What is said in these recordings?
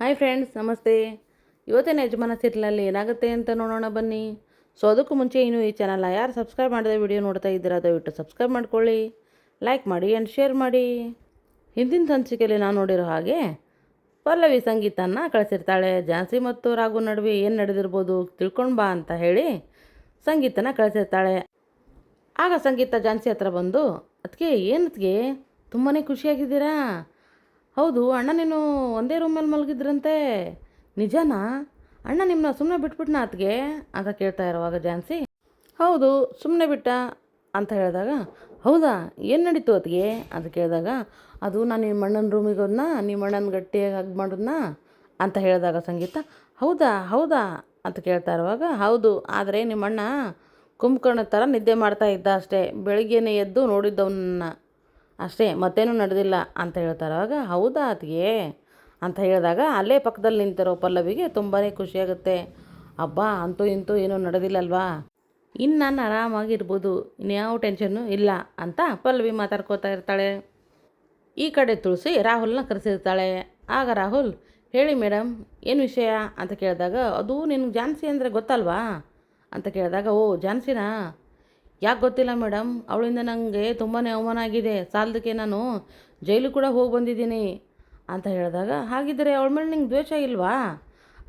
Hi friends, ನಮಸ್ತೆ. ಇವತ್ತಿನ ಯಜಮಾನ ಸೀರಿಯಲಲ್ಲಿ ಏನಾಗುತ್ತೆ ಅಂತ ನೋಡೋಣ ಬನ್ನಿ. ಸೊ ಅದಕ್ಕೂ ಮುಂಚೆ ಇನ್ನು ಈ ಚಾನಲ್ನ ಯಾರು ಸಬ್ಸ್ಕ್ರೈಬ್ ಮಾಡಿದ ವಿಡಿಯೋ ನೋಡ್ತಾ ಇದ್ದೀರಾ, ದಯವಿಟ್ಟು ಸಬ್ಸ್ಕ್ರೈಬ್ ಮಾಡ್ಕೊಳ್ಳಿ ಲೈಕ್ ಮಾಡಿ ಆ್ಯಂಡ್ ಶೇರ್ ಮಾಡಿ. ಹಿಂದಿನ ಸಂಚಿಕೆಯಲ್ಲಿ ನಾನು ನೋಡಿರೋ ಹಾಗೆ ಪಲ್ಲವಿ ಸಂಗೀತನ ಕಳಿಸಿರ್ತಾಳೆ. ಝಾನ್ಸಿ ಮತ್ತು ರಾಘು ನಡುವೆ ಏನು ನಡೆದಿರ್ಬೋದು ತಿಳ್ಕೊಂಡು ಬಾ ಅಂತ ಹೇಳಿ ಸಂಗೀತನ ಕಳಿಸಿರ್ತಾಳೆ. ಆಗ ಸಂಗೀತ ಝಾನ್ಸಿ ಹತ್ರ ಬಂದು ಅದಕ್ಕೆ ಏನತ್ಗೆ ತುಂಬಾ ಖುಷಿಯಾಗಿದ್ದೀರಾ? ಹೌದು, ಅಣ್ಣ ನೀನು ಒಂದೇ ರೂಮಲ್ಲಿ ಮಲಗಿದ್ರಂತೆ. ನಿಜನಾ? ಅಣ್ಣ ನಿಮ್ಮನ್ನ ಸುಮ್ಮನೆ ಬಿಟ್ಬಿಟ್ನ ಅತ್ಗೆ? ಅಂತ ಕೇಳ್ತಾ ಇರುವಾಗ ಜಾನ್ಸಿ ಹೌದು ಸುಮ್ಮನೆ ಬಿಟ್ಟ ಅಂತ ಹೇಳಿದಾಗ, ಹೌದಾ, ಏನು ನಡೀತು ಅತ್ಗೆ? ಅಂತ ಕೇಳಿದಾಗ, ಅದು ನಾನು ನಿಮ್ಮ ಅಣ್ಣನ ರೂಮಿಗೆ ಹೋದ್ನ? ನಿಮ್ಮ ಅಣ್ಣನ ಗಟ್ಟಿಯಾಗಿ ಹಗ್ ಮಾಡಿದ್ನ? ಅಂತ ಹೇಳಿದಾಗ ಸಂಗೀತ, ಹೌದಾ ಹೌದಾ, ಅಂತ ಕೇಳ್ತಾ ಇರುವಾಗ, ಹೌದು, ಆದರೆ ನಿಮ್ಮ ಅಣ್ಣ ಕುಂಭಕರ್ಣ ಥರ ನಿದ್ದೆ ಮಾಡ್ತಾ ಇದ್ದ ಅಷ್ಟೇ. ಬೆಳಿಗ್ಗೆನೇ ಎದ್ದು ನೋಡಿದ್ದವನ್ನ ಅಷ್ಟೇ, ಮತ್ತೇನೂ ನಡೆದಿಲ್ಲ ಅಂತ ಹೇಳ್ತಾರೆ. ಆವಾಗ ಹೌದಾ ಅತ್ತಿಗೆ? ಅಂತ ಹೇಳಿದಾಗ, ಅಲ್ಲೇ ಪಕ್ಕದಲ್ಲಿ ನಿಂತಿರೋ ಪಲ್ಲವಿಗೆ ತುಂಬಾ ಖುಷಿಯಾಗುತ್ತೆ. ಅಬ್ಬಾ, ಅಂತೂ ಇಂತೂ ಏನೂ ನಡೆದಿಲ್ಲಲ್ವಾ? ಇನ್ನು ನಾನು ಆರಾಮಾಗಿರ್ಬೋದು, ಇನ್ಯಾವ ಟೆನ್ಷನ್ನು ಇಲ್ಲ ಅಂತ ಪಲ್ಲವಿ ಮಾತಾಡ್ಕೋತಾ ಇರ್ತಾಳೆ. ಈ ಕಡೆ ತುಳಸಿ ರಾಹುಲ್ನ ಕರೆಸಿರ್ತಾಳೆ. ಆಗ ರಾಹುಲ್, ಹೇಳಿ ಮೇಡಮ್ ಏನು ವಿಷಯ? ಅಂತ ಕೇಳಿದಾಗ, ಅದು ನಿನಗೆ ಝಾನ್ಸಿ ಅಂದರೆ ಗೊತ್ತಲ್ವಾ? ಅಂತ ಕೇಳಿದಾಗ, ಓ, ಝಾನ್ಸಿನಾ? ಯಾಕೆ ಗೊತ್ತಿಲ್ಲ ಮೇಡಮ್ ಅವಳಿಂದ ನನಗೆ ತುಂಬಾ ಅವಮಾನ ಆಗಿದೆ. ಸಾಲದಕ್ಕೆ ನಾನು ಜೈಲು ಕೂಡ ಹೋಗಿ ಬಂದಿದ್ದೀನಿ ಅಂತ ಹೇಳಿದಾಗ ಹಾಗಿದ್ದರೆ ಅವಳ ಮೇಲೆ ನಿಂಗೆ ದ್ವೇಷ ಇಲ್ವಾ?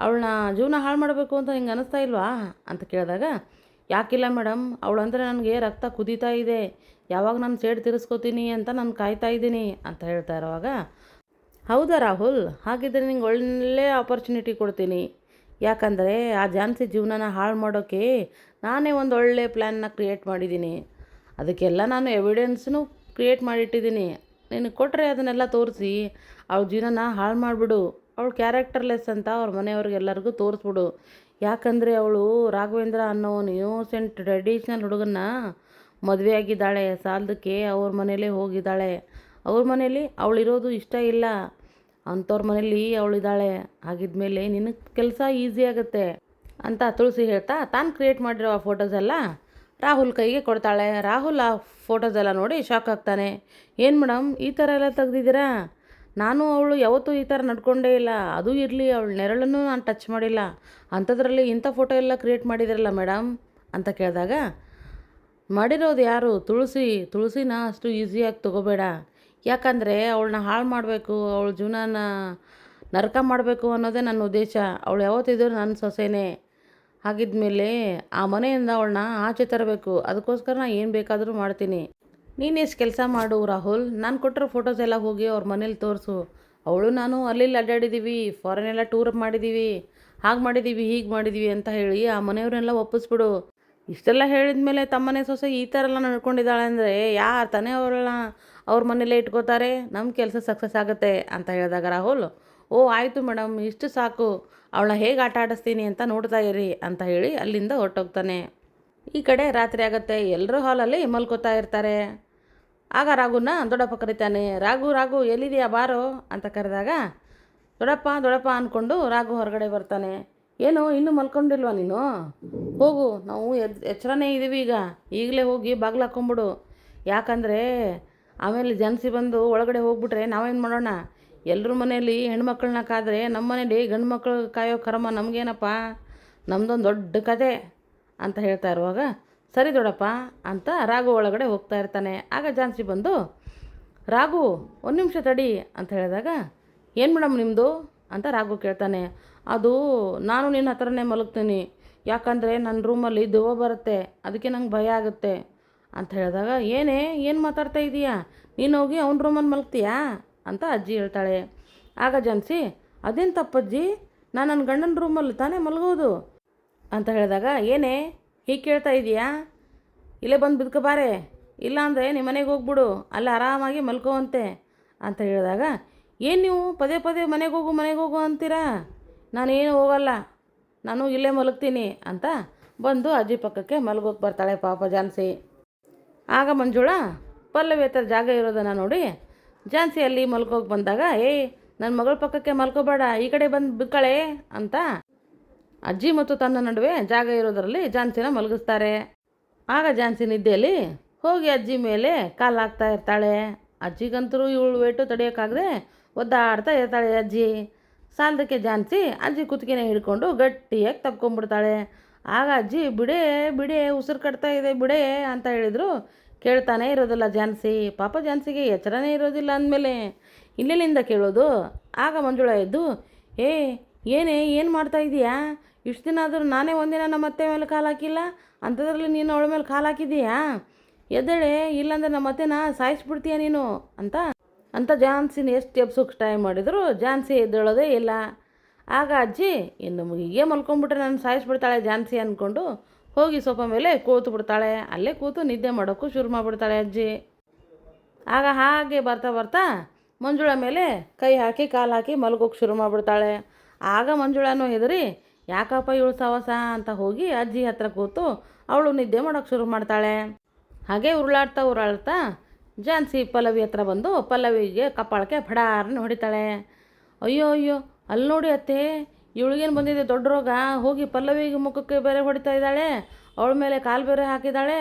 ಅವಳನ್ನ ಜೀವನ ಹಾಳು ಮಾಡಬೇಕು ಅಂತ ನಿಂಗೆ ಅನ್ನಿಸ್ತಾ ಇಲ್ವಾ? ಅಂತ ಕೇಳಿದಾಗ, ಯಾಕಿಲ್ಲ ಮೇಡಮ್ ಅವಳಂದರೆ ನನಗೆ ರಕ್ತ ಕುದೀತಾ ಇದೆ. ಯಾವಾಗ ನಾನು ಸೇಡ್ ತೀರಿಸ್ಕೋತೀನಿ ಅಂತ ನಾನು ಕಾಯ್ತಾ ಇದ್ದೀನಿ ಅಂತ ಹೇಳ್ತಾ ಇರುವಾಗ, ಹೌದಾ ರಾಹುಲ್? ಹಾಗಿದ್ದರೆ ನಿಂಗೆ ಒಳ್ಳೆ ಆಪರ್ಚುನಿಟಿ ಕೊಡ್ತೀನಿ. ಯಾಕಂದರೆ ಆ ಝಾನ್ಸಿ ಜೀವನನ ಹಾಳು ಮಾಡೋಕ್ಕೆ ನಾನೇ ಒಂದು ಒಳ್ಳೆ ಪ್ಲ್ಯಾನ್ನ ಕ್ರಿಯೇಟ್ ಮಾಡಿದ್ದೀನಿ ಅದಕ್ಕೆಲ್ಲ ನಾನು ಎವಿಡೆನ್ಸ್ನು ಕ್ರಿಯೇಟ್ ಮಾಡಿಟ್ಟಿದ್ದೀನಿ ನಿನಗೆ ಕೊಟ್ಟರೆ ಅದನ್ನೆಲ್ಲ ತೋರಿಸಿ ಅವಳ ಜೀವನನ ಹಾಳು ಮಾಡಿಬಿಡು. ಅವಳು ಕ್ಯಾರೆಕ್ಟರ್ಲೆಸ್ ಅಂತ ಅವ್ರ ಮನೆಯವ್ರಿಗೆಲ್ಲರಿಗೂ ತೋರಿಸ್ಬಿಡು. ಯಾಕಂದರೆ ಅವಳು ರಾಘವೇಂದ್ರ ಅನ್ನೋ ಇನ್ನೋಸೆಂಟ್ ಟ್ರೆಡಿಷ್ನಲ್ ಹುಡುಗನ್ನ ಮದುವೆ ಆಗಿದ್ದಾಳೆ. ಸಾಲದಕ್ಕೆ ಅವ್ರ ಮನೇಲೇ ಹೋಗಿದ್ದಾಳೆ. ಅವ್ರ ಮನೇಲಿ ಅವಳಿರೋದು ಇಷ್ಟ ಇಲ್ಲ. ಅಂಥವ್ರ ಮನೇಲಿ ಅವಳಿದ್ದಾಳೆ ಆಗಿದ್ಮೇಲೆ ನಿನಗೆ ಕೆಲಸ ಈಸಿ ಆಗುತ್ತೆ ಅಂತ ತುಳಸಿ ಹೇಳ್ತಾ ತಾನು ಕ್ರಿಯೇಟ್ ಮಾಡಿರೋ ಆ ಫೋಟೋಸ್ ಎಲ್ಲ ರಾಹುಲ್ ಕೈಗೆ ಕೊಡ್ತಾಳೆ. ರಾಹುಲ್ ಆ ಫೋಟೋಸ್ ಎಲ್ಲ ನೋಡಿ ಶಾಕ್ ಆಗ್ತಾನೆ. ಏನು ಮೇಡಮ್ ಈ ಥರ ಎಲ್ಲ ತೆಗ್ದಿದ್ದೀರಾ? ನಾನು ಅವಳು ಯಾವತ್ತೂ ಈ ಥರ ನಡ್ಕೊಂಡೇ ಇಲ್ಲ. ಅದು ಇರಲಿ, ಅವಳು ನೆರಳನ್ನು ನಾನು ಟಚ್ ಮಾಡಿಲ್ಲ. ಅಂಥದ್ರಲ್ಲಿ ಇಂಥ ಫೋಟೋ ಎಲ್ಲ ಕ್ರಿಯೇಟ್ ಮಾಡಿದಿರಲ್ಲ ಮೇಡಮ್ ಅಂತ ಕೇಳಿದಾಗ, ಮಾಡಿರೋದು ಯಾರು? ತುಳಸಿ. ತುಳಸಿನ ಅಷ್ಟು ಈಸಿಯಾಗಿ ತಗೋಬೇಡ. ಯಾಕಂದರೆ ಅವಳನ್ನ ಹಾಳು ಮಾಡಬೇಕು, ಅವಳ ಜೀವನನ ನರಕ ಮಾಡಬೇಕು ಅನ್ನೋದೇ ನನ್ನ ಉದ್ದೇಶ. ಅವಳು ಯಾವತ್ತಿದ್ರೂ ನನ್ನ ಸೊಸೆನೇ ಹಾಗಿದ್ಮೇಲೆ ಆ ಮನೆಯಿಂದ ಅವಳನ್ನ ಆಚೆ ತರಬೇಕು. ಅದಕ್ಕೋಸ್ಕರ ನಾನು ಏನು ಬೇಕಾದರೂ ಮಾಡ್ತೀನಿ. ನೀನೇಷ್ಟು ಕೆಲಸ ಮಾಡು ರಾಹುಲ್. ನಾನು ಕೊಟ್ಟಿರೋ ಫೋಟೋಸ್ ಎಲ್ಲ ಹೋಗಿ ಅವ್ರ ಮನೇಲಿ ತೋರಿಸು. ಅವಳು ನಾನು ಅಲ್ಲಿ ಇಲ್ಲಿ ಅಡ್ಡಾಡಿದ್ದೀವಿ ಫಾರಿನೆಲ್ಲ ಟೂರ್ ಮಾಡಿದ್ದೀವಿ ಹಾಗೆ ಮಾಡಿದ್ದೀವಿ ಹೀಗೆ ಮಾಡಿದ್ದೀವಿ ಅಂತ ಹೇಳಿ ಆ ಮನೆಯವ್ರನ್ನೆಲ್ಲ ಒಪ್ಪಿಸ್ಬಿಡು. ಇಷ್ಟೆಲ್ಲ ಹೇಳಿದ ಮೇಲೆ ತಮ್ಮನೆ ಸೊಸೆ ಈ ಥರ ಎಲ್ಲ ನಡ್ಕೊಂಡಿದ್ದಾಳೆ ಅಂದರೆ ಯಾರು ತಾನೇ ಅವಳನ್ನ ಅವ್ರ ಮನೇಲೇ ಇಟ್ಕೋತಾರೆ ನಮ್ಮ ಕೆಲಸ ಸಕ್ಸಸ್ ಆಗುತ್ತೆ ಅಂತ ಹೇಳಿದಾಗ ರಾಹುಲ್, ಓ ಆಯಿತು ಮೇಡಮ್, ಇಷ್ಟು ಸಾಕು, ಅವಳನ್ನ ಹೇಗೆ ಆಟ ಆಡಿಸ್ತೀನಿ ಅಂತ ನೋಡ್ತಾ ಇರಿ ಅಂತ ಹೇಳಿ ಅಲ್ಲಿಂದ ಹೊರಟೋಗ್ತಾನೆ. ಈ ಕಡೆ ರಾತ್ರಿ ಆಗುತ್ತೆ ಎಲ್ಲರೂ ಹಾಲಲ್ಲಿ ಮಲ್ಕೋತಾ ಇರ್ತಾರೆ. ಆಗ ರಾಘುನ ದೊಡ್ಡಪ್ಪ ಕರಿತಾನೆ, ರಾಘು ರಾಘು, ಎಲ್ಲಿದೆಯಾ, ಬಾರೋ? ಅಂತ ಕರೆದಾಗ, ದೊಡ್ಡಪ್ಪ ದೊಡ್ಡಪ್ಪ ಅಂದ್ಕೊಂಡು ರಾಘು ಹೊರಗಡೆ ಬರ್ತಾನೆ. ಏನು, ಇನ್ನೂ ಮಲ್ಕೊಂಡಿಲ್ವಾ ನೀನು? ಹೋಗು, ನಾವು ಎಚ್ಚರನೇ ಇದ್ದೀವಿ ಈಗ, ಈಗಲೇ ಹೋಗಿ ಬಾಗ್ಲು ಹಾಕ್ಕೊಂಬಿಡು ಯಾಕಂದರೆ ಆಮೇಲೆ ಜನಸಿ ಬಂದು ಒಳಗಡೆ ಹೋಗ್ಬಿಟ್ರೆ ನಾವೇನು ಮಾಡೋಣ? ಎಲ್ಲರ ಮನೇಲಿ ಹೆಣ್ಮಕ್ಳನ್ನ ಕಾದರೆ ನಮ್ಮ ಮನೇಲಿ ಗಂಡು ಮಕ್ಕಳು ಕಾಯೋ ಕರ್ಮ ನಮಗೇನಪ್ಪ? ನಮ್ಮದೊಂದು ದೊಡ್ಡ ಕತೆ ಅಂತ ಹೇಳ್ತಾ ಇರುವಾಗ, ಸರಿ ದೊಡ್ಡಪ್ಪ ಅಂತ ರಾಘು ಒಳಗಡೆ ಹೋಗ್ತಾ ಇರ್ತಾನೆ. ಆಗ ಜಾನ್ಸಿ ಬಂದು, ರಾಘು, ಒಂದು ನಿಮಿಷ ತಡಿ ಅಂತ ಹೇಳಿದಾಗ, ಏನು ಮೇಡಮ್ ನಿಮ್ಮದು ಅಂತ ರಾಘು ಕೇಳ್ತಾನೆ. ಅದು ನಾನು ನಿನ್ನ ಹತ್ರನೇ ಮಲಗ್ತೀನಿ. ಯಾಕಂದರೆ ನನ್ನ ರೂಮಲ್ಲಿ ದೆವ್ವ ಬರುತ್ತೆ. ಅದಕ್ಕೆ ನಂಗೆ ಭಯ ಆಗುತ್ತೆ. ಅಂತ ಹೇಳಿದಾಗ, ಏನೇ, ಏನು ಮಾತಾಡ್ತಾ ಇದೀಯಾ? ನೀನು ಹೋಗಿ ಅವ್ನ ರೂಮನ್ನು ಮಲಗ್ತೀಯಾ? ಅಂತ ಅಜ್ಜಿ ಹೇಳ್ತಾಳೆ. ಆಗ ಜನ್ಸಿ, ಅದೇನು ತಪ್ಪಜ್ಜಿ? ನಾನು ನನ್ನ ಗಂಡನ ರೂಮಲ್ಲಿ ತಾನೇ ಮಲಗೋದು? ಅಂತ ಹೇಳಿದಾಗ, ಏನೇ, ಹೀಗೆ ಕೇಳ್ತಾ ಇದೀಯಾ? ಇಲ್ಲೇ ಬಂದು ಬಿದ್ಕೋಬಾರೆ. ಇಲ್ಲ ಅಂದರೆ ನಿಮ್ಮ ಮನೆಗೆ ಹೋಗ್ಬಿಡು. ಅಲ್ಲಿ ಆರಾಮಾಗಿ ಮಲ್ಕೋವಂತೆ. ಅಂತ ಹೇಳಿದಾಗ, ಏನು ನೀವು? ಪದೇ ಪದೇ ಮನೆಗೆ ಹೋಗು ಮನೆಗೆ ಹೋಗು ಅಂತೀರಾ? ನಾನೇನು ಹೋಗಲ್ಲ. ನಾನು ಇಲ್ಲೇ ಮಲಗ್ತೀನಿ. ಅಂತ ಬಂದು ಅಜ್ಜಿ ಪಕ್ಕಕ್ಕೆ ಮಲಗೋಕೆ ಬರ್ತಾಳೆ ಪಾಪ ಜಾನ್ಸಿ. ಆಗ ಮಂಜುಳ ಪಲ್ಲವಿ ಹತ್ರ ಜಾಗ ಇರೋದನ್ನ ನೋಡಿ. ಜಾನ್ಸಿ ಅಲ್ಲಿ ಮಲ್ಕೋಗಿ ಬಂದಾಗ ಏಯ್ ನನ್ನ ಮಗಳ ಪಕ್ಕಕ್ಕೆ ಮಲ್ಕೋಬೇಡ, ಈ ಕಡೆ ಬಂದು ಬಿಕ್ಕಳೆ ಅಂತ ಅಜ್ಜಿ ಮತ್ತು ತನ್ನ ನಡುವೆ ಜಾಗ ಇರೋದರಲ್ಲಿ ಝಾನ್ಸಿನ ಮಲಗಿಸ್ತಾರೆ. ಆಗ ಝಾನ್ಸಿ ನಿದ್ದೆಯಲ್ಲಿ, ಹೋಗಿ ಅಜ್ಜಿ ಮೇಲೆ ಕಾಲು ಹಾಕ್ತಾ ಇರ್ತಾಳೆ. ಅಜ್ಜಿಗಂತರೂ ಇವಳು ವೇಟು ತಡೆಯೋಕ್ಕಾಗದೆ ಒದ್ದಾಡ್ತಾ ಇರ್ತಾಳೆ ಅಜ್ಜಿ. ಸಾಲದಕ್ಕೆ ಜಾನ್ಸಿ ಅಜ್ಜಿ ಕುತ್ತಿಗೆನೇ ಹಿಡ್ಕೊಂಡು ಗಟ್ಟಿಯಾಗಿ ತಪ್ಕೊಂಡ್ಬಿಡ್ತಾಳೆ ಆಗ ಅಜ್ಜಿ ಬಿಡೆ ಬಿಡೆ, ಉಸಿರು ಕಟ್ತಾ ಇದೆ, ಬಿಡೆ ಅಂತ ಹೇಳಿದರು. ಕೇಳ್ತಾನೆ ಇರೋದಿಲ್ಲ ಜಾನ್ಸಿ ಪಾಪ ಜಾನ್ಸಿಗೆ ಎಚ್ಚರನೇ ಇರೋದಿಲ್ಲ ಅಂದಮೇಲೆ ಇಲ್ಲೆಲ್ಲಿಂದ ಕೇಳೋದು. ಆಗ ಮಂಜುಳ ಎದ್ದು, ಏ, ಏನೇ, ಏನು ಮಾಡ್ತಾ ಇದೀಯಾ? ಇಷ್ಟು ದಿನ ಆದರೂ ನಾನೇ ಒಂದಿನ ನಮ್ಮ ಅತ್ತೆ ಮೇಲೆ ಕಾಲು ಹಾಕಿಲ್ಲ? ಅಂಥದ್ರಲ್ಲಿ ನೀನು ಅವಳ ಮೇಲೆ ಕಾಲು ಹಾಕಿದ್ದೀಯಾ? ಎದ್ದೇಳೆ, ಇಲ್ಲಾಂದ್ರೆ ನಮ್ಮ ಅತ್ತೆನ ಸಾಯಿಸ್ಬಿಡ್ತೀಯ ನೀನು? ಅಂತ ಅಂತ ಜಾನ್ಸಿನ ಎಷ್ಟು ಎಬ್ಸೋಕೆ ಟ್ರೈ ಮಾಡಿದ್ರು ಜಾನ್ಸಿ ಎದ್ದೇಳೋದೇ ಇಲ್ಲ. ಆಗ ಅಜ್ಜಿ, ಇನ್ನು ಹೀಗೆ ಮಲ್ಕೊಂಡ್ಬಿಟ್ರೆ ನಾನು ಸಾಯಿಸ್ಬಿಡ್ತಾಳೆ ಜಾನ್ಸಿ ಅಂದ್ಕೊಂಡು ಹೋಗಿ ಸೋಫಾ ಮೇಲೆ ಕೂತು ಬಿಡ್ತಾಳೆ. ಅಲ್ಲೇ ಕೂತು ನಿದ್ದೆ ಮಾಡೋಕ್ಕೂ ಶುರು ಮಾಡಿಬಿಡ್ತಾಳೆ ಅಜ್ಜಿ. ಆಗ ಹಾಗೆ ಬರ್ತಾ ಬರ್ತಾ ಮಂಜುಳ ಮೇಲೆ ಕೈ ಹಾಕಿ, ಕಾಲು ಹಾಕಿ ಮಲಗೋಕೆ ಶುರು ಮಾಡಿಬಿಡ್ತಾಳೆ. ಆಗ ಮಂಜುಳನೂ ಹೆದರಿ, ಯಾಕಪ್ಪ ಇವಳು ಸವಸ? ಅಂತ ಹೋಗಿ ಅಜ್ಜಿ ಹತ್ರ ಕೂತು ಅವಳು ನಿದ್ದೆ ಮಾಡೋಕೆ ಶುರು ಮಾಡ್ತಾಳೆ. ಹಾಗೆ ಉರುಳಾಡ್ತಾ ಉರುಳಾಡ್ತಾ ಜಾನ್ಸಿ ಪಲ್ಲವಿ ಹತ್ರ ಬಂದು ಪಲ್ಲವಿಗೆ ಕಪಾಳಕ್ಕೆ ಫಡಾರ್ನ ಹೊಡಿತಾಳೆ. ಅಯ್ಯೋ ಅಯ್ಯೋ ಅಲ್ಲಿ ನೋಡಿ ಅತ್ತೆ, ಇವಳಿಗೇನು ಬಂದಿದೆ ದೊಡ್ಡ ರೋಗ? ಹೋಗಿ ಪಲ್ಲವಿಗೆ ಮುಖಕ್ಕೆ ಬೇರೆ ಹೊಡಿತಾ ಇದ್ದಾಳೆ, ಅವಳ ಮೇಲೆ ಕಾಲು ಬೇರೆ ಹಾಕಿದ್ದಾಳೆ.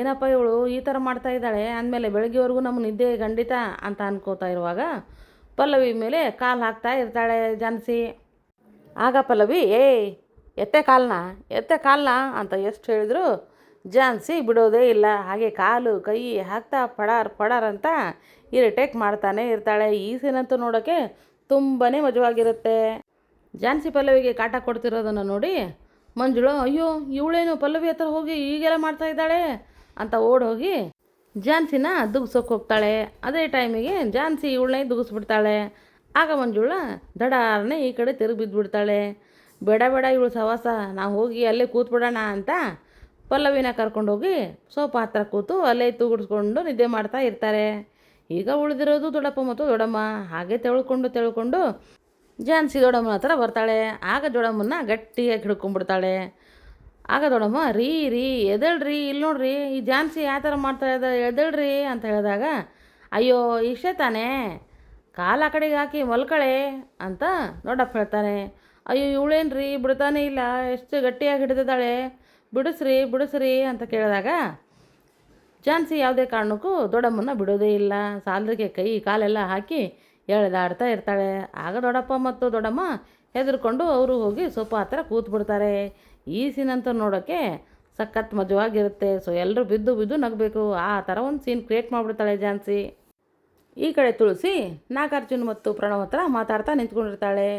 ಏನಪ್ಪ ಇವಳು, ಈ ಥರ ಮಾಡ್ತಾ ಇದ್ದಾಳೆ? ಅಂದಮೇಲೆ ಬೆಳಗ್ಗೆವರೆಗೂ ನಮ್ಮ ನಿದ್ದೆ ಖಂಡಿತ ಅಂತ ಅನ್ಕೋತಾ ಇರುವಾಗ ಪಲ್ಲವಿ ಮೇಲೆ ಕಾಲು ಹಾಕ್ತಾ ಇರ್ತಾಳೆ ಜಾನ್ಸಿ. ಆಗ ಪಲ್ಲವಿ, ಏಯ್, ಎತ್ತೆ ಕಾಲನ್ನ ಎತ್ತೆ ಕಾಲನ್ನ ಅಂತ ಎಷ್ಟು ಹೇಳಿದ್ರು ಜಾನ್ಸಿ ಬಿಡೋದೇ ಇಲ್ಲ. ಹಾಗೆ ಕಾಲು, ಕೈ ಹಾಕ್ತಾ ಪಡಾರ್ ಪಡಾರ್ ಅಂತ ಇರಿಟೇಕ್ ಮಾಡ್ತಾನೆ ಇರ್ತಾಳೆ. ಈ ಸೀನಂತೂ ನೋಡೋಕ್ಕೆ ತುಂಬಾ ಮಜವಾಗಿರುತ್ತೆ. ಜಾನ್ಸಿ ಪಲ್ಲವಿಗೆ ಕಾಟ ಕೊಡ್ತಿರೋದನ್ನು ನೋಡಿ ಮಂಜುಳು, ಅಯ್ಯೋ, ಇವಳೇನು ಪಲ್ಲವಿ ಹತ್ರ ಹೋಗಿ ಈಗೆಲ್ಲ ಮಾಡ್ತಾ ಇದ್ದಾಳೆ? ಅಂತ ಓಡೋಗಿ ಜಾನ್ಸಿನ ದುಗ್ಸೋಕೆ ಹೋಗ್ತಾಳೆ. ಅದೇ ಟೈಮಿಗೆ ಜಾನ್ಸಿ ಇವಳನ್ನೇ ದುಗಿಸ್ಬಿಡ್ತಾಳೆ. ಆಗ ಮಂಜುಳ ದಡಾರನೇ ಈ ಕಡೆ ತಿರುಗಿ ಬಿದ್ದುಬಿಡ್ತಾಳೆ ಬೇಡ ಬೇಡ ಇವಳು ಸವಾಸ ನಾವು ಹೋಗಿ ಅಲ್ಲೇ ಕೂತ್ಬಿಡೋಣ ಅಂತ ಪಲ್ಲವಿನ ಕರ್ಕೊಂಡೋಗಿ ಸೋಫಾ ಹತ್ರ ಕೂತು ಅಲ್ಲೇ ತೂಗುಡ್ಸ್ಕೊಂಡು ನಿದ್ದೆ ಮಾಡ್ತಾ ಇರ್ತಾರೆ. ಈಗ ಉಳಿದಿರೋದು ದೊಡ್ಡಪ್ಪ ಮತ್ತು ದೊಡ್ಡಮ್ಮ. ಹಾಗೆ ತೆಳ್ಕೊಂಡು ತೆಳ್ಕೊಂಡು ಜಾನ್ಸಿ ದೊಡ್ಡಮ್ಮನ ಹತ್ರ ಬರ್ತಾಳೆ. ಆಗ ದೊಡ್ಡಮ್ಮನ ಗಟ್ಟಿಯಾಗಿ ಹಿಡ್ಕೊಂಡ್ಬಿಡ್ತಾಳೆ. ಆಗ ದೊಡ್ಡಮ್ಮ, ರೀ ರೀ ಎದಳ್ರಿ ಇಲ್ಲಿ ನೋಡ್ರಿ, ಈ ಜಾನ್ಸಿ ಯಾವ ಥರ ಮಾಡ್ತಾ ಇದ್ದ ಎದಳ್ರಿ ಅಂತ ಹೇಳಿದಾಗ, ಅಯ್ಯೋ, ಇಷ್ಟೇ ತಾನೇ, ಕಾಲ ಆ ಕಡೆಗೆ ಹಾಕಿ ಮಲ್ಕಳೆ ಅಂತ ದೊಡ್ಡಪ್ಪ ಹೇಳ್ತಾನೆ. ಅಯ್ಯೋ, ಇವಳೇನ್ರಿ, ಬಿಡ್ತಾನೆ ಇಲ್ಲ, ಎಷ್ಟು ಗಟ್ಟಿಯಾಗಿ ಹಿಡಿದಿದ್ದಾಳೆ. ಬಿಡಿಸ್ರಿ ಬಿಡಿಸ್ರಿ ಅಂತ ಕೇಳಿದಾಗ ಜಾನ್ಸಿ ಯಾವುದೇ ಕಾರಣಕ್ಕೂ ದೊಡ್ಡಮ್ಮನ ಬಿಡೋದೇ ಇಲ್ಲ. ಸಾಲದಕ್ಕೆ ಕೈ, ಕಾಲೆಲ್ಲ ಹಾಕಿ ಎಳೆದಾಡ್ತಾ ಇರ್ತಾಳೆ. ಆಗ ದೊಡ್ಡಪ್ಪ ಮತ್ತು ದೊಡ್ಡಮ್ಮ ಹೆದರ್ಕೊಂಡು ಅವರು ಹೋಗಿ ಸೋಫಾ ಹತ್ರ ಕೂತ್ಬಿಡ್ತಾರೆ. ಈ ಸೀನ್ ಅಂತ ನೋಡೋಕ್ಕೆ ಸಖತ್ ಮಜವಾಗಿರುತ್ತೆ. ಸೊ ಎಲ್ಲರೂ ಬಿದ್ದು ಬಿದ್ದು ನಗಬೇಕು. ಆ ಥರ ಒಂದು ಸೀನ್ ಕ್ರಿಯೇಟ್ ಮಾಡಿಬಿಡ್ತಾಳೆ ಜಾನ್ಸಿ ಈ ಕಡೆ ತುಳಸಿ, ನಾಗಾರ್ಜುನ್ ಮತ್ತು ಪ್ರಣವ್ ಹತ್ರ ಮಾತಾಡ್ತಾ ನಿಂತ್ಕೊಂಡಿರ್ತಾಳೆ.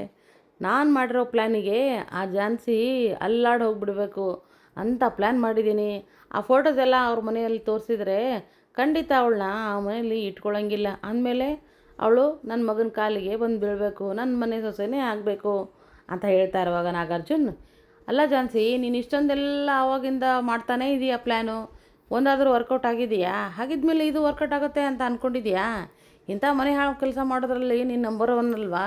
ನಾನು ಮಾಡಿರೋ ಪ್ಲ್ಯಾನಿಗೆ ಆ ಜಾನ್ಸಿ ಅಲ್ಲಾಡಿ ಹೋಗ್ಬಿಡ್ಬೇಕು. ಅಂತ ಪ್ಲ್ಯಾನ್ ಮಾಡಿದ್ದೀನಿ. ಆ ಫೋಟೋದೆಲ್ಲ ಅವ್ರ ಮನೆಯಲ್ಲಿ ತೋರಿಸಿದ್ರೆ ಖಂಡಿತ ಅವಳನ್ನ ಆ ಮನೆಯಲ್ಲಿ ಇಟ್ಕೊಳ್ಳೋಂಗಿಲ್ಲ ಅಂದಮೇಲೆ ಅವಳು ನನ್ನ ಮಗನ ಕಾಲಿಗೆ ಬಂದು ಬೀಳಬೇಕು ನನ್ನ ಮನೆ ಸೊಸೆನೇ ಆಗಬೇಕು ಅಂತ ಹೇಳ್ತಾ ಇರುವಾಗ ನಾಗಾರ್ಜುನ್, ಅಲ್ಲ ಜಾನ್ಸಿ, ನೀನು ಇಷ್ಟೊಂದೆಲ್ಲ ಆವಾಗಿಂದ ಮಾಡ್ತಾನೇ ಇದೆಯಾ ಪ್ಲ್ಯಾನು ಒಂದಾದರೂ ವರ್ಕೌಟ್ ಆಗಿದೆಯಾ? ಹಾಗಿದ್ಮೇಲೆ ಇದು ವರ್ಕೌಟ್ ಆಗುತ್ತೆ ಅಂತ ಅಂದ್ಕೊಂಡಿದ್ಯಾ ಇಂಥ ಮನೆ ಹಾಳು ಕೆಲಸ ಮಾಡೋದ್ರಲ್ಲಿ ನೀನು ನಂಬರ್ ಒನ್ ಅಲ್ವಾ?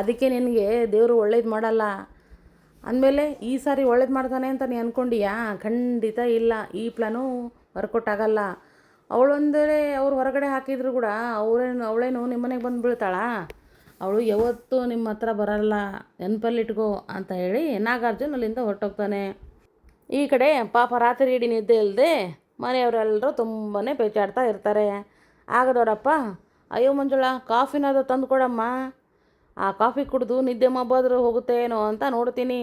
ಅದಕ್ಕೆ ನಿನಗೆ ದೇವರು ಒಳ್ಳೇದು ಮಾಡಲ್ಲ. ಅಂದಮೇಲೆ ಈ ಸಾರಿ ಒಳ್ಳೇದು ಮಾಡ್ತಾನೆ ಅಂತ ನೀ ಅಂದ್ಕೊಂಡಿಯಾ ಖಂಡಿತ ಇಲ್ಲ. ಈ ಪ್ಲಾನು ವರ್ಕೌಟ್ ಆಗಲ್ಲ ಅವಳೊಂದರೆ ಅವ್ರು ಹೊರಗಡೆ ಹಾಕಿದ್ರು ಕೂಡ ಅವಳೇನು ಅವಳೇನು ನಿಮ್ಮ ಮನೆಗೆ ಬಂದು ಬೀಳ್ತಾಳಾ? ಅವಳು ಯಾವತ್ತೂ ನಿಮ್ಮ ಹತ್ರ ಬರಲ್ಲ. ನೆನಪಲ್ಲಿಟ್ಕೋ ಅಂತ ಹೇಳಿ ನಾಗಾರ್ಜುನ್ ಅಲ್ಲಿಂದ ಹೊರಟೋಗ್ತಾನೆ. ಈ ಕಡೆ ಪಾಪ ರಾತ್ರಿ ಇಡೀ ನಿದ್ದೆ ಇಲ್ಲದೆ ಮನೆಯವರೆಲ್ಲರೂ ತುಂಬಾ ಪೇಚಾಡ್ತಾ ಇರ್ತಾರೆ. ಆಗ ದೊಡ್ಡಪ್ಪ ಅಯ್ಯೋ ಮಂಜುಳ, ಕಾಫಿನಾದ್ರೂ ತಂದು ಕೊಡಮ್ಮ ಆ ಕಾಫಿ ಕುಡಿದು ನಿದ್ದೆ ಮಬ್ಬಾದರೂ ಹೋಗುತ್ತೆ ಏನೋ ಅಂತ ನೋಡ್ತೀನಿ.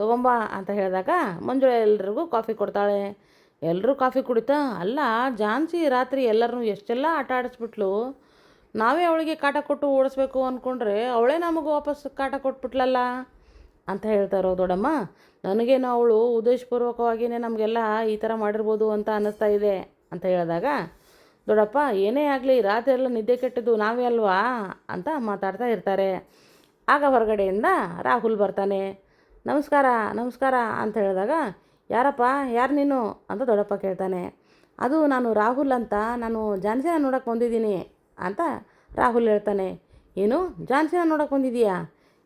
ತೊಗೊಂಬ ಅಂತ ಹೇಳಿದಾಗ ಮಂಜುಳ ಎಲ್ರಿಗೂ ಕಾಫಿ ಕೊಡ್ತಾಳೆ. ಎಲ್ಲರೂ ಕಾಫಿ ಕುಡಿತಾ, ಅಲ್ಲ ಜಾನ್ಸಿ ರಾತ್ರಿ ಎಲ್ಲರನ್ನೂ ಎಷ್ಟೆಲ್ಲ ಆಟ ಆಡಿಸ್ಬಿಟ್ಲು. ನಾವೇ ಅವಳಿಗೆ ಕಾಟ ಕೊಟ್ಟು ಓಡಿಸ್ಬೇಕು ಅಂದ್ಕೊಂಡ್ರೆ ಅವಳೇ ನಮಗೆ ವಾಪಸ್ ಕಾಟ ಕೊಟ್ಬಿಟ್ಲಲ್ಲ ಅಂತ ಹೇಳ್ತಾರೋ ದೊಡ್ಡಮ್ಮ. ನನಗೇನು ಅವಳು ಉದ್ದೇಶಪೂರ್ವಕವಾಗಿಯೇ ನಮಗೆಲ್ಲ ಈ ಥರ ಮಾಡಿರ್ಬೋದು ಅಂತ ಅನ್ನಿಸ್ತಾ ಇದೆ ಅಂತ ಹೇಳಿದಾಗ ದೊಡ್ಡಪ್ಪ, ಏನೇ ಆಗಲಿ, ರಾತ್ರಿ ಎಲ್ಲ ನಿದ್ದೆ ಕೆಟ್ಟದ್ದು ನಾವೇ ಅಲ್ವಾ? ಅಂತ ಮಾತಾಡ್ತಾ ಇರ್ತಾರೆ. ಆಗ ಹೊರಗಡೆಯಿಂದ ರಾಹುಲ್ ಬರ್ತಾನೆ. ನಮಸ್ಕಾರ ನಮಸ್ಕಾರ ಅಂತ ಹೇಳಿದಾಗ, ಯಾರಪ್ಪ, ಯಾರು ನೀನು? ಅಂತ ದೊಡ್ಡಪ್ಪ ಕೇಳ್ತಾನೆ. ಅದು ನಾನು ರಾಹುಲ್ ಅಂತ, ನಾನು ಜಾನ್ಸಿನ ನೋಡೋಕೆ ಬಂದಿದ್ದೀನಿ ಅಂತ ರಾಹುಲ್ ಹೇಳ್ತಾನೆ. ಏನು, ಜಾನ್ಸಿನ ನೋಡೋಕೆ ಬಂದಿದ್ದೀಯಾ?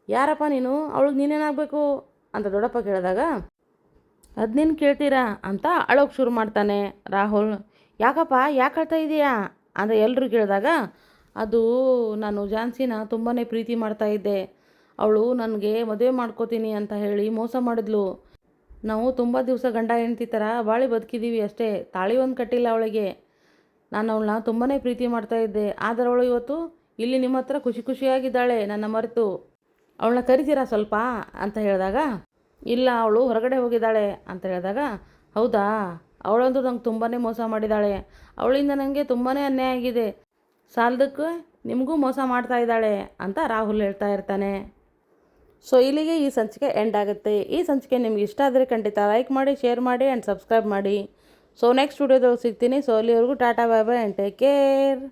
ಯಾರಪ್ಪ ನೀನು? ಅವಳಿಗೆ ನೀನೇನಾಗಬೇಕು ಅಂತ ದೊಡ್ಡಪ್ಪ ಕೇಳಿದಾಗ ಅದನ್ನೇನು ಕೇಳ್ತೀರಾ? ಅಂತ ಅಳೋಕೆ ಶುರು ಮಾಡ್ತಾನೆ ರಾಹುಲ್. ಯಾಕಪ್ಪ, ಯಾಕೆ ಹೇಳ್ತಾ ಇದೀಯಾ? ಅಂತ ಎಲ್ಲರೂ ಕೇಳಿದಾಗ, ಅದು ನಾನು ಜಾನ್ಸಿನ ತುಂಬಾ ಪ್ರೀತಿ ಮಾಡ್ತಾ ಇದ್ದೆ. ಅವಳು ನನಗೆ ಮದುವೆ ಮಾಡ್ಕೋತೀನಿ ಅಂತ ಹೇಳಿ ಮೋಸ ಮಾಡಿದ್ಲು. ನಾವು ತುಂಬ ದಿವಸ ಗಂಡ ಹೆಂಡ್ತಿ ಥರ ಬಾಳಿ ಬದುಕಿದ್ದೀವಿ ಅಷ್ಟೇ. ತಾಳಿ ಒಂದು ಕಟ್ಟಿಲ್ಲ ಅವಳಿಗೆ. ನಾನು ಅವಳನ್ನ ತುಂಬಾ ಪ್ರೀತಿ ಮಾಡ್ತಾ ಇದ್ದೆ. ಆದರೆ ಅವಳು ಇವತ್ತು ಇಲ್ಲಿ ನಿಮ್ಮ ಹತ್ರ ಖುಷಿ ಖುಷಿಯಾಗಿದ್ದಾಳೆ, ನನ್ನ ಮರೆತು. ಅವಳನ್ನ ಕರಿತೀರಾ ಸ್ವಲ್ಪ? ಅಂತ ಹೇಳಿದಾಗ, ಇಲ್ಲ, ಅವಳು ಹೊರಗಡೆ ಹೋಗಿದ್ದಾಳೆ. ಅಂತ ಹೇಳಿದಾಗ, ಹೌದಾ? ಅವಳಂತೂ ನಂಗೆ ತುಂಬಾ ಮೋಸ ಮಾಡಿದ್ದಾಳೆ ಅವಳಿಂದ ನನಗೆ ತುಂಬಾ ಅನ್ಯಾಯ ಆಗಿದೆ. ಸಾಲದಕ್ಕೆ ನಿಮಗೂ ಮೋಸ ಮಾಡ್ತಾ ಇದ್ದಾಳೆ ಅಂತ ರಾಹುಲ್ ಹೇಳ್ತಾ ಇರ್ತಾನೆ. ಸೊ ಇಲ್ಲಿಗೆ ಈ ಸಂಚಿಕೆ ಎಂಡ್ ಆಗುತ್ತೆ. ಈ ಸಂಚಿಕೆ ನಿಮ್ಗೆ ಇಷ್ಟ ಆದರೆ ಖಂಡಿತ ಲೈಕ್ ಮಾಡಿ ಶೇರ್ ಮಾಡಿ ಆ್ಯಂಡ್ ಸಬ್ಸ್ಕ್ರೈಬ್ ಮಾಡಿ. ಸೊ ನೆಕ್ಸ್ಟ್ ವಿಡಿಯೋದಲ್ಲಿ ಸಿಗ್ತೀನಿ. ಸೊ ಅಲ್ಲಿವರೆಗೂ tata bye bye and take care